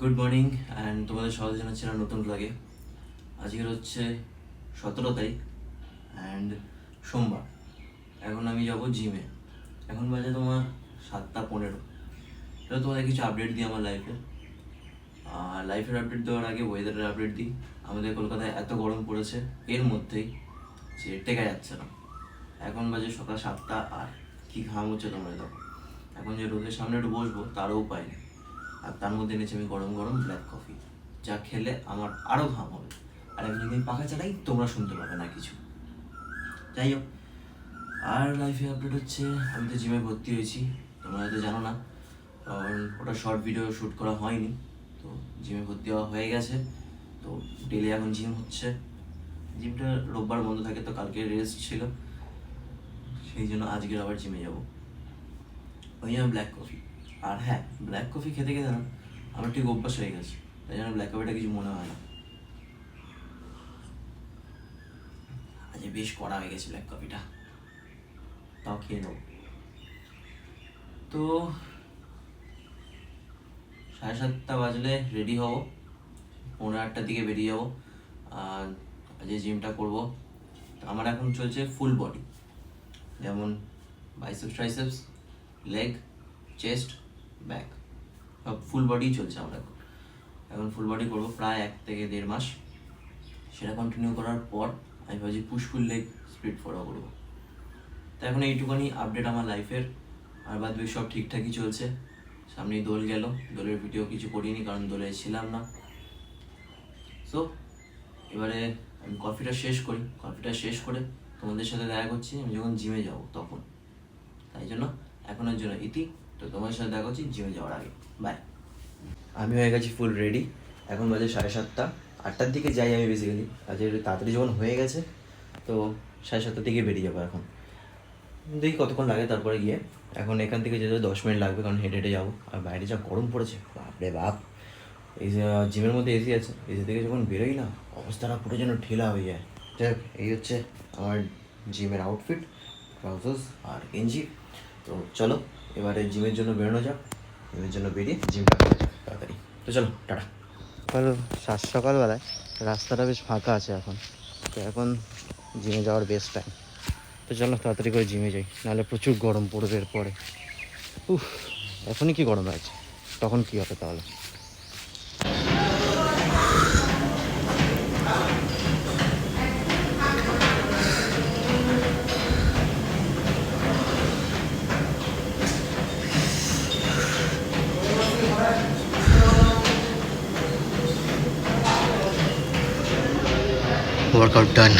Good morning and তোমাদের সবাই জানাচ্ছিলাম নতুন ব্লগে আজকের হচ্ছে সতেরো তারিখ অ্যান্ড সোমবার। এখন আমি যাব জিমে এখন বাজে তোমার সাতটা পনেরো। এবার তোমাদের কিছু আপডেট দিই আমার লাইফে আর লাইফের আপডেট দেওয়ার আগে ওয়েদারের আপডেট দিই। আমাদের কলকাতায় এত গরম পড়েছে, এর মধ্যেই যে টেকা যাচ্ছে না। এখন বাজে সকাল সাতটা, আর কী ঘাম হচ্ছে তোমরা দেখো। এখন যে রোদের সামনে একটু বসবো, তারও উপায় নেই। আর তার মধ্যে এনেছি আমি গরম গরম ব্ল্যাক কফি, যা খেলে আমার আরও ঘাম হবে। আর আমি যদি পাখা চালাই, তোমরা শুনতে পাবে না কিছু। যাই হোক, আর লাইফে আপডেট হচ্ছে, আমি তো জিমে ভর্তি হয়েছি, তোমরা হয়তো জানো না, কারণ ওটা শর্ট ভিডিও শ্যুট করা হয়নি, তো জিমে ভর্তি হওয়া হয়ে গেছে, তো ডেলি এখন জিম হচ্ছে। জিমটা রোববার বন্ধ থাকে, তো কালকে রেস্ট ছিল, সেই জন্য আজকের আবার জিমে যাব। ওই ব্ল্যাক কফি আর হ্যাঁ ব্ল্যাক কফি খেতে খেতে না আমার ঠিক অভ্যাস হয়ে গেছে। তাই জন্য ব্ল্যাক কফিটা কিছু মনে হয় না। আজ বেশ কড়া হয়ে গেছে ব্ল্যাক কফিটা তাও খেয়ে নেব। তো সাড়ে সাতটা বাজলে রেডি হব। পনেরো আটটার দিকে বেরিয়ে যাব। আর আজকে জিমটা করব আমার এখন চলছে ফুল বডি যেমন biceps triceps leg chest back সব ফুল বডি চলছে আমার এখন। এখন ফুল বডি করব প্রায় এক থেকে দেড় মাস। সেটা কন্টিনিউ করার পর আমি ভাবছি পুশফুল লেগ স্প্লিট ফলো করব। তো এখন এইটুখানি আপডেট আমার লাইফের আর বাদ বাকি সব ঠিকঠাকই চলছে। সামনেই দোল গেল। দোলের ভিডিও কিছু করিনি কারণ দোলে ছিলাম না। সো এবারে আমি কফিটা শেষ করি। কফিটা শেষ করে তোমাদের সাথে দেখা করছি। আমি যখন জিমে যাব তখন। তাই জন্য এখনের জন্য ইতি। তো তোমার সাথে দেখা করছি, জিমে যাওয়ার আগে। বাই আমি হয়ে গেছি ফুল রেডি এখন বাজে সাড়ে সাতটা। আটটার দিকে যাই আমি বেসিক্যালি আজ তাড়াতাড়ি যখন হয়ে গেছে, তো সাড়ে সাতটার দিকে বেরিয়ে যাব এখন। দেখি কতক্ষণ লাগে তারপরে গিয়ে। এখন এখান থেকে যেতে দশ মিনিট লাগবে, কারণ হেঁটে হেঁটে যাব। আর বাইরে যা গরম পড়েছে, বাপরে বাপ। এই যে জিমের মধ্যে এসি আছে। এসি থেকে যখন বেরোই না, অবস্থাটা পুরো যেন ঠেলা হয়ে যায়। যাই এই হচ্ছে আমার জিমের আউটফিট ট্রাউজার্স আর গেঞ্জি। তো চলো এবারে জিমের জন্য বেরোনো যাক। জিমের জন্য বেরিয়ে জিমটা করা যাক, তাড়াতাড়ি। তো চলো, টাটা। সকাল সাত সকালবেলায় রাস্তাটা বেশ ফাঁকা আছে এখন। তো এখন জিমে যাওয়ার বেস্ট টাইম তো চলো, তাড়াতাড়ি করে জিমে যাই। নাহলে প্রচুর গরম পড়বে এরপরে। উফ, এখনই কি গরম লাগছে? তখন কি হবে তাহলে? ওয়ার্কআউট ডান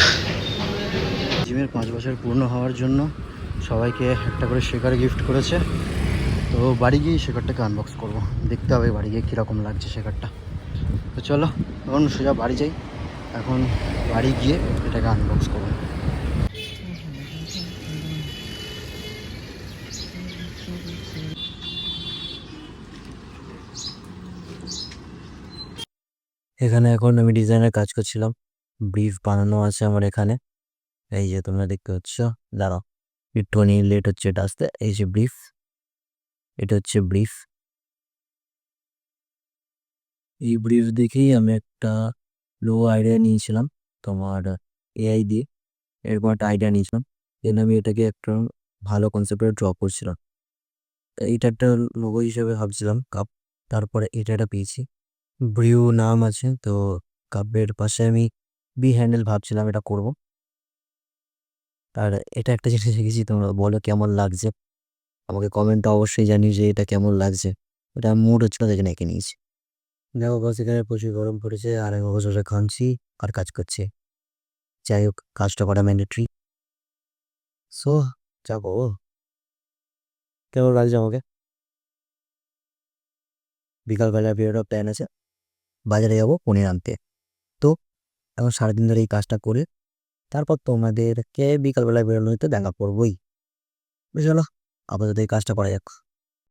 জিমের পাঁচ বছর পূর্ণ হওয়ার জন্য সবাইকে একটা করে শেখার গিফট করেছে। তো বাড়ি গিয়ে শেখারটাকে আনবক্স করব। দেখতে হবে বাড়ি গিয়ে কীরকম লাগছে শেখারটা। তো চলো এখন সোজা বাড়ি যাই। এখন বাড়ি গিয়ে এটাকে আনবক্স করব। এখানে এখন আমি ডিজাইনের কাজ করছিলাম। ব্রিফ বানানো আছে আমার এখানে। এই যে তোমরা দেখতে পাচ্ছ, দাঁড়াও। একটুখানি লেট হচ্ছে এটা আসতে, এই যে ব্রিফ এটা হচ্ছে ব্রিফ এই ব্রিফ দেখেই আমি একটা লো আইডিয়া নিয়েছিলাম তোমার এআই দিয়ে। এরকম একটা আইডিয়া নিয়েছিলাম। দেন আমি এটাকে একটা ভালো কনসেপ্টে ড্র করছিলাম। এইটা একটা লোগো হিসেবে ভাবছিলাম কাপ তারপরে এটা একটা পেয়েছি। ব্রিউ নাম আছে, তো কাপের পাশে আমি বি হ্যান্ডেল ভাবছিলাম এটা করব। আর এটা একটা জিনিস শিখেছি তোমরা বলো কেমন লাগছে? আমাকে কমেন্টে অবশ্যই জানিও যে এটা কেমন লাগছে। ওটা মুড হচ্ছিল তাই জন্য এঁকে নিয়েছি। দেখো বস এখানে প্রচুর গরম পড়েছে, আর আমি বসে খাচ্ছি, আর কাজ করছি। যাই হোক, কাজটা করা ম্যান্ডেটরি সো যাব। কেমন লাগছে আমাকে? বিকালবেলা বেরোনোর প্ল্যান আছে। বাজারে যাব পনির আনতে। এখন সারাদিন ধরে এই কাজটা করে তারপর তোমাদেরকে বিকালবেলা বেরোনোতে দেখা করবোই। বুঝলো? আপাতত এই কাজটা করা যাক।